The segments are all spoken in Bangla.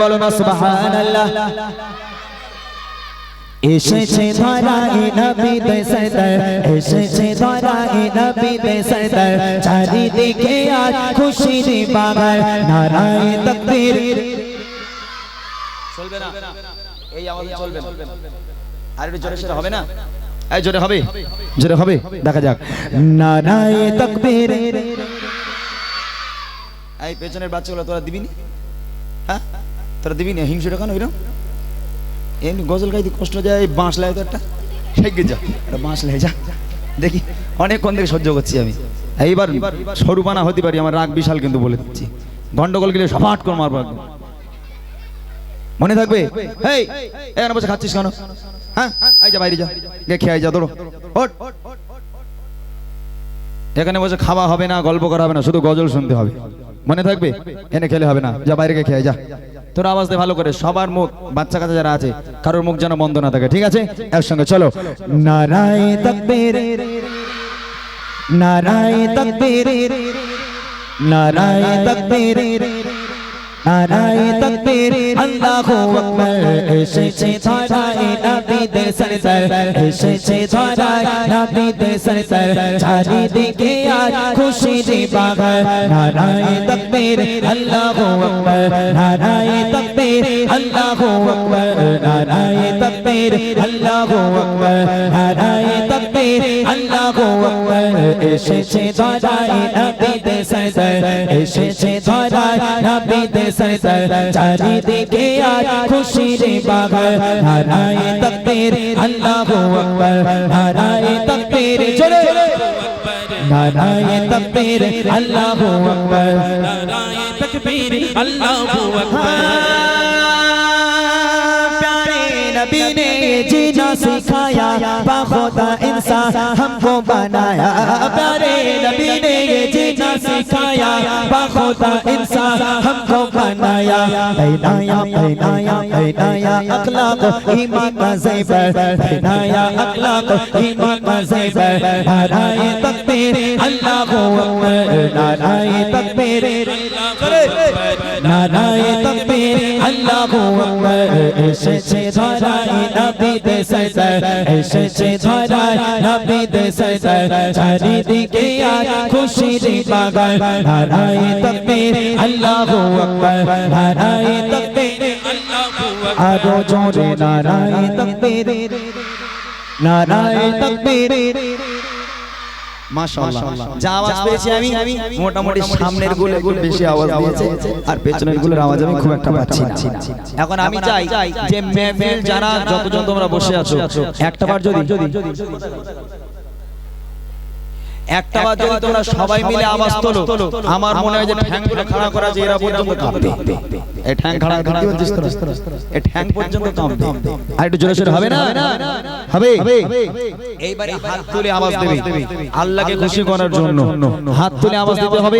বলো না সুবহানাল্লাহ। এসেছে ধরাই নবীতে সদর এসেছে ধরাই নবীতে সদর চারিদিকে আজ খুশির বাগান নারায় তকবীর। চলবে না। এই আওয়াজ চলবে আর একটু জোরে সোরে হবে না? এই জোরে হবে। জোরে হবে। দেখা যাক। নারায় তকবীর। এই পেছনের বাচ্চাগুলো তোরা দিবি নি? তোরা দিবি না হিংসুটা কেন এরকম এমনি গজল গাইতে কষ্ট যায়, বাঁশ লাগে তো একটা। শেখে যা, একটা বাঁশ লাগে যা। দেখি, অনেকক্ষণ থেকে সহ্য করছি আমি। এইবার সরুপানা হতে পারি, আমার রাগ বিশাল কিন্তু বলে দিচ্ছি। গন্ডগোল গেলে সপাট করে মারবো একদম। মনে থাকবে? এই এখানে বসে খাচ্ছিস কেন? হ্যাঁ? এই যা, বাইরে যা। গে খেয়ে যা, দৌড়ো। এখানে বসে খাওয়া হবে না, গল্প করা হবে না, শুধু গজল শুনতে হবে। মনে থাকবে? এনে খেলে হবে না। যা, বাইরে গিয়ে খেয়ে যা। তোর আওয়াজ দে ভালো করে, সবার মুখ বাচ্চা কাচ্চা যারা আছে, কারোর মুখ যেন বন্ধ না থাকে, ঠিক আছে? একসঙ্গে চলো। নারায় তকবীর নারায় তকবীর নারায় তকবীর। নারায় তকবীর আল্লাহু আকবার এসেছে ধরায় নবীতে সরদার এসেছে ধরায় নবীতে সরদার চারিদিকে আজ খুশির বাগান নারায় তকবীর আল্লাহু আকবার নারায় তকবীর আল্লাহু আকবার নারায় তকবীর আল্লাহু আকবার নারায় তকবীর আল্লাহু আকবার এসেছে ধরায় নবীতে সরদার এসেছে ধরায় নবীতে সদর চারিদিকে আর খুশির বাগার নারায়ে তাকবীর, আল্লাহু আকবার। নারায়ে তাকবীর জোরে নারায়ে তাকবীর, আল্লাহু আকবার। নারায়ে তাকবীর, আল্লাহু আকবার। نبی نے جینا سکھایا باخودا انسان ہم کو بنایا پیارے نبی نے جینا سکھایا باخودا انسان ہم को बनाया अखला को ईमान अखला को ईमान अल्लाह को अल्लाह को ऐसे से नबी दे ऐसे से नबी दे चारी दी के खुशी दी पागल तक तकबीर, अल्लाह को আকবার নারায় তকবীর আরও জোরে নারায় তকবীর নারায় তকবীর। মাশাআল্লাহ যা আওয়াজ পেয়েছি আমি মোটামুটি সামনেরগুলো বেশি আওয়াজ দিয়েছে আর পেছনেরগুলোর আওয়াজ আমি খুব একটা পাচ্ছি না। এখন আমি চাই যে মেহফিল যারা যতজন তোমরা বসে আছো একটা বার যদি একটা বার যদি তোমরা সবাই মিলে আওয়াজ তোলো। আমার মনে হয় যে ঠ্যাংগুলো খাড়া করা যে এরা পর্যন্ত কাঁপবে এই ঠ্যাং খাড়া খাড়া করছিস এই ঠ্যাং পর্যন্ত কাঁপবে আর একটু জোরে সোরে হবে না? হবে এইবারে হাত তুলে আওয়াজ দেবে। আল্লাহকে খুশি করার জন্য। হাত তুলে আওয়াজ দিতে হবে।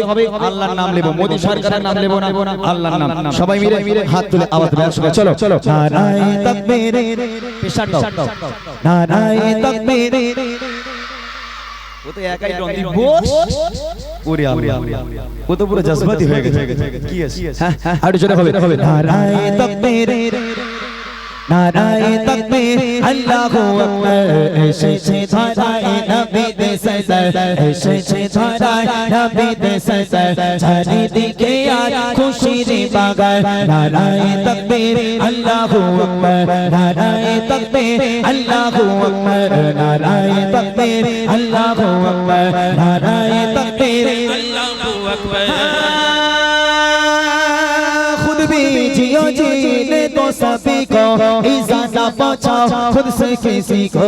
আল্লাহর নাম নেব। মোদি সরকারের নাম নেব না? আল্লাহর নাম সবাই মিলে হাত তুলে আওয়াজ দেবে। একসঙ্গে চলো চলো। নারায়ে তাকবীর। পেশাট নারায়ে তাকবীর। ও তো একাই রং বস। ওরে আল্লাহ ও তো পুরো জজবাতি হয়ে গেছে। কি আছে? হ্যাঁ আর জোরে হবে। নারায়ে তাকবীর নারায় তকবে আল্লাহ আকবার এসে সে ধরায় নবী দে সজর এসে সে ধরায় নবী দে সজর চারি দিকে আর খুশির বাগার নারায় তকবে আল্লাহ আকবার নারায় তকবে আল্লাহ আকবার নারায় তকবে আল্লাহ আকবার নারায় তকবে আল্লাহ আকবার খুদ বিজিও জি সাদিক এই ना पहुँचाओ खुद से किसी को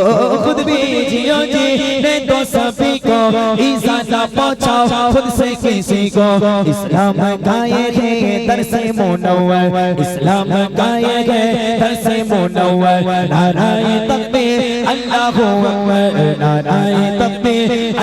खुद भी जियो जीने तो सभी को ईसा ना पहुँचाओ खुद से किसी को इस्लाम गाये गए दर से मोनवर इस्लाम गाये गए दर से मोनवर नारायण तब्बे अल्लाह हो अकबर नारायण तब्बे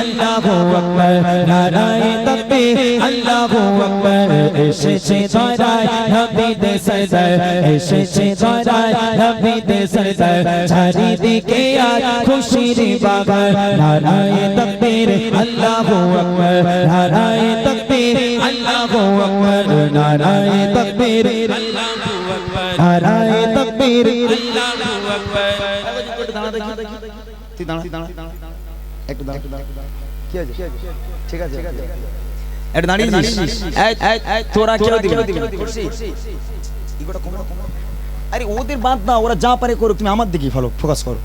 अल्लाह हो अकबर नारायण तब्बे अल्लाह हो अकबर ऐसे से दौराए नबी दे सजर ऐसे से दौराए नबी दे সরদার চারিদিকে আর খুশির বাগান। নারায়ে তকবীর আল্লাহু আকবার। নারায়ে তকবীর আল্লাহু আকবার। নারায়ে তকবীর আল্লাহু আকবার। নারায়ে তকবীর আল্লাহু আকবার। তোরা কেউ দিবি আরে ওদের বাদ দাও, ওরা যা পারে করুক, তুমি আমার দিকেই ফলো ফোকাস করো।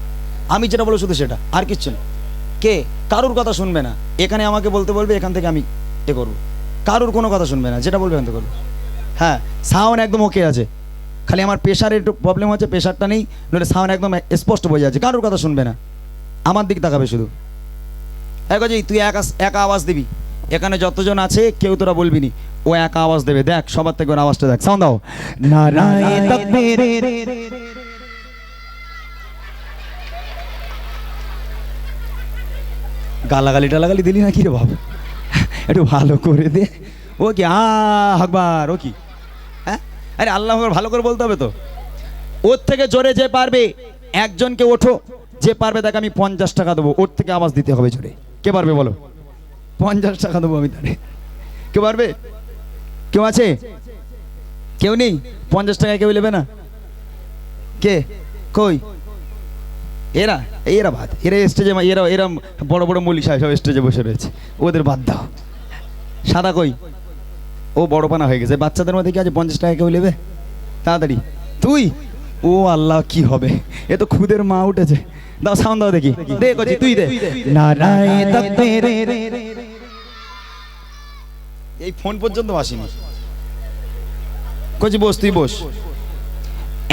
আমি যেটা বলো শুধু সেটা, আর কিচ্ছু না। কে? কারুর কথা শুনবে না। এখানে আমাকে বলতে বলবে, এখান থেকে আমি এ করব। কারুর কোনো কথা শুনবে না, যেটা বলবে এখান থেকে করব। হ্যাঁ সাউন্ড একদম ওকে আছে। খালি আমার প্রেশারের একটু প্রবলেম হচ্ছে প্রেশারটা নেই, নইলে সাউন্ড একদম স্পষ্ট বোঝা যাচ্ছে। কারোর কথা শুনবে না। আমার দিক তাকাবে শুধু। এক তুই একা একা আওয়াজ দিবি। এখানে যতজন আছে, কেউ তোরা বলবি নি, ও একা আওয়াজ দেবে। দেখ, সবার থেকে আওয়াজটা দেখ। সাউন্ড দাও। গালাগালি টালাগালি দিলি না কি রে বাবু একটু ভালো করে দে। ও কি? আকবার, ও কি? হ্যাঁ? আরে আল্লাহ ভালো করে বলতে হবে তো। ওর থেকে জোরে যে পারবে, একজনকে ওঠো। যে পারবে তাকে আমি পঞ্চাশ টাকা দেবো। ওর থেকে আওয়াজ দিতে হবে জোরে। কে পারবে বলো? পঞ্চাশ টাকা দেবো আমি তাহলে। কে পারবে? কেউ আছে? কেউ নেই? পঞ্চাশ টাকায় কেউ নেবে না? কে? কই? এরা এরা বাদ। এরা স্টেজে এরা এরা বড় বড় মলি সাহেব সব স্টেজে বসে রয়েছে। ওদের বাদ দাও। সাদা কই? ও বড় পানা হয়ে গেছে। বাচ্চাদের মধ্যে কি আছে পঞ্চাশ টাকা কেউ নেবে? তাড়াতাড়ি। তুই? ও আল্লাহ, কি হবে? এ তো খুদের মা উঠেছে। দাও সাউন্ড দাও দেখি। দে কচি, তুই দে। নারায়ে তাকবীর এই ফোন পর্যন্ত আসিনি কচি বস, তুই বস।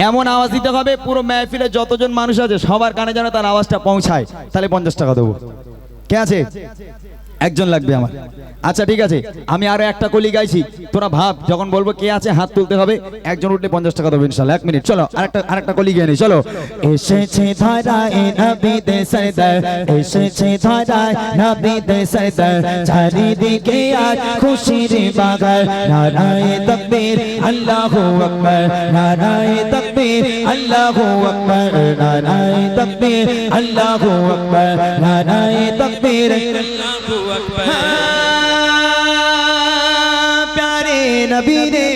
এমন আওয়াজ দিতে হবে, পুরো মেহফিলে যতজন মানুষ আছে, সবার কানে যেন তার আওয়াজটা পৌঁছায়। তাহলে পঞ্চাশ টাকা দেবো। কে আছে? একজন লাগবে আমার। আচ্ছা ঠিক আছে। আমি আরও একটা কলি গাইছি। তোরা ভাব, যখন বলব কে আছে, হাত তুলতে হবে। একজন উঠলে পঞ্চাশ টাকা দেবো ইনশাল্লাহ। এক মিনিট, চলো, আরেকটা আরেকটা কলি গিয়ে নি, চলো। এসেছে এসেছে ধারায় নবীতে বাগার নারায়ে তাকবীর, আল্লাহু আকবার। নারায়ে তাকবীর তাকবীর তাকবীর अकबर प्यारे नबी ने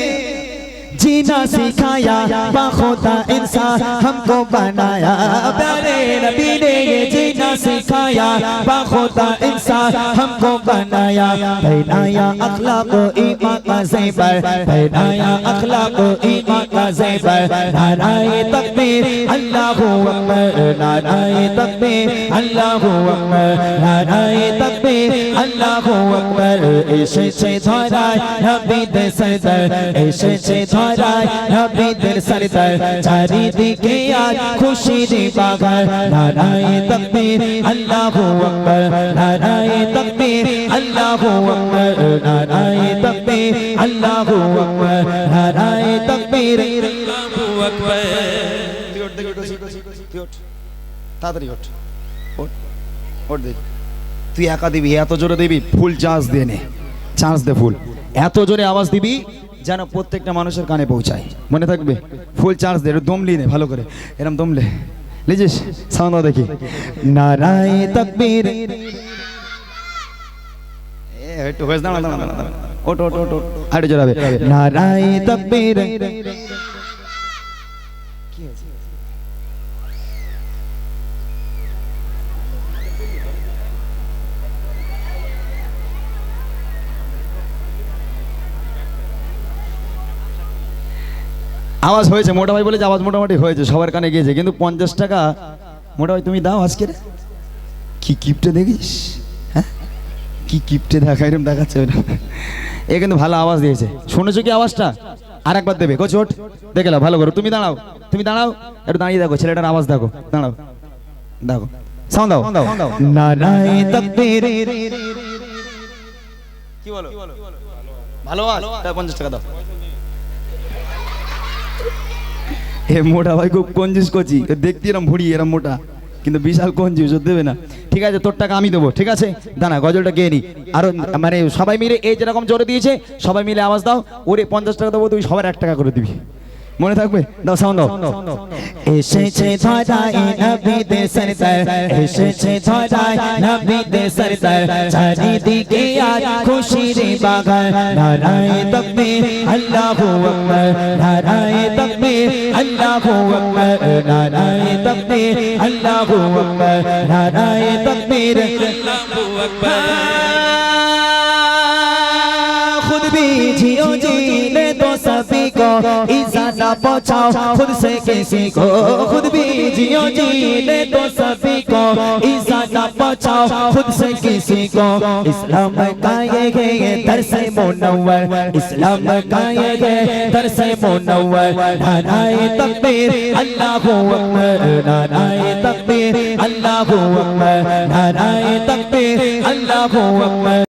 जीना सिखाया बाखोता इंसान हमको बनाया प्यारे नबी ने ये जीना सिखाया बाखोता इंसान हमको बनाया पहनाया अखला को ईमा का जेबर पहनाया अखला को ईमा का जेबर नाराए तकबीर अल्लाह अकबर नाराए तकबीर अल्लाह अकबर नाराए तकबीर अल्लाह अकबर ऐसे से धरा नबी दे सदर ऐसे से धरा নবীদের সরদার চারিদিকে আজ খুশির বাগান নারায়ে তাকবীর আল্লাহু আকবার নারায়ে তাকবীর আল্লাহু আকবার নারায়ে তাকবীর আল্লাহু আকবার নারায়ে তাকবীর। আল্লাহু আকবার। তাড়াতাড়ি ওঠ। ওঠ ওঠ দেখি। তুই একা দিবি এত জোরে দিবি ফুল চান্স দিয়ে নে। চান্স দে ফুল। এত জোরে আওয়াজ দিবি যেন প্রত্যেকটা মানুষের কানে পৌঁছায়। মনে থাকবে? ফুল চার্জ দে দমলি নে, ভালো করে। এরম দমলে লিজিস সাউন্ড দেখি। নারায় তাকবীর। একটু হয়েছে দাঁড়া দাঁড়া দাঁড়া। ওঠ ওঠ ওঠ ওঠ। আরে জোরাবে। নারায় তাকবীর। আওয়াজ হয়েছে মোটা ভাই বলেছে আওয়াজ মোটামুটি হয়েছে সবার কানে গিয়েছে কিন্তু পঞ্চাশ টাকা মোটা ভাই তুমি দাও আজকে কি কিপটে দেখিস? হ্যাঁ? কি কিপটে দেখা এরকম দেখাচ্ছে এ কিন্তু ভালো আওয়াজ দিয়েছে। শুনেছো কি আওয়াজটা? আর একবার দেবে। কোচ চোট দেখে নাও ভালো করো। তুমি দাঁড়াও তুমি দাঁড়াও। একটু দাঁড়িয়ে দেখো ছেলেটার আওয়াজ দেখো। দাঁড়াও। দেখো। সাউন্ড দাও। দাও। নারায়ে তাকবীর। কি বলো? ভালো আওয়াজ। পঞ্চাশ টাকা দাও। এ মোটা ভাই খুব কঞ্জুস করছি। দেখতে এরম ভুড়ি, এরম মোটা। কিন্তু বিশাল কঞ্জুস ও দেবে না। ঠিক আছে, তোর টাকা আমি দেবো, ঠিক আছে? দাঁড়া, গজলটা গিয়ে নি। আরও মানে সবাই মিলে এই যেরকম জোরে দিয়েছে, সবাই মিলে আওয়াজ দাও। ওরে পঞ্চাশ টাকা দেবো, তুই সবার এক টাকা করে দিবি। মনে থাকবে? দাও সাউন্ড দাও। এসেছে ধরায় নবীতে সরদার এসেছে ধরায় নবীতে সরদার চারিদিকে আর খুশির বাগান। নারায়ে তাকবীর, আল্লাহু আকবার। নারায়ে তাকবীর, আল্লাহু আকবার। নারায়ে তাকবীর, আল্লাহু আকবার। নারায়ে তাকবীর, আল্লাহু আকবার। খুদ বিজিও सभी को ईजा ना पहुंचाओ खुद से किसी को खुद भी जियो जी ले तो सभी को ईजा ना पहुंचाओ खुद से किसी को इस्लाम का ये है ये दर से मुनव्वर इस्लाम का ये है दर से मुनव्वर नाराए तकबीर अल्लाहू अकबर नाराए तकबीर अल्लाहू अकबर नाराए तकबीर अल्लाहू अकबर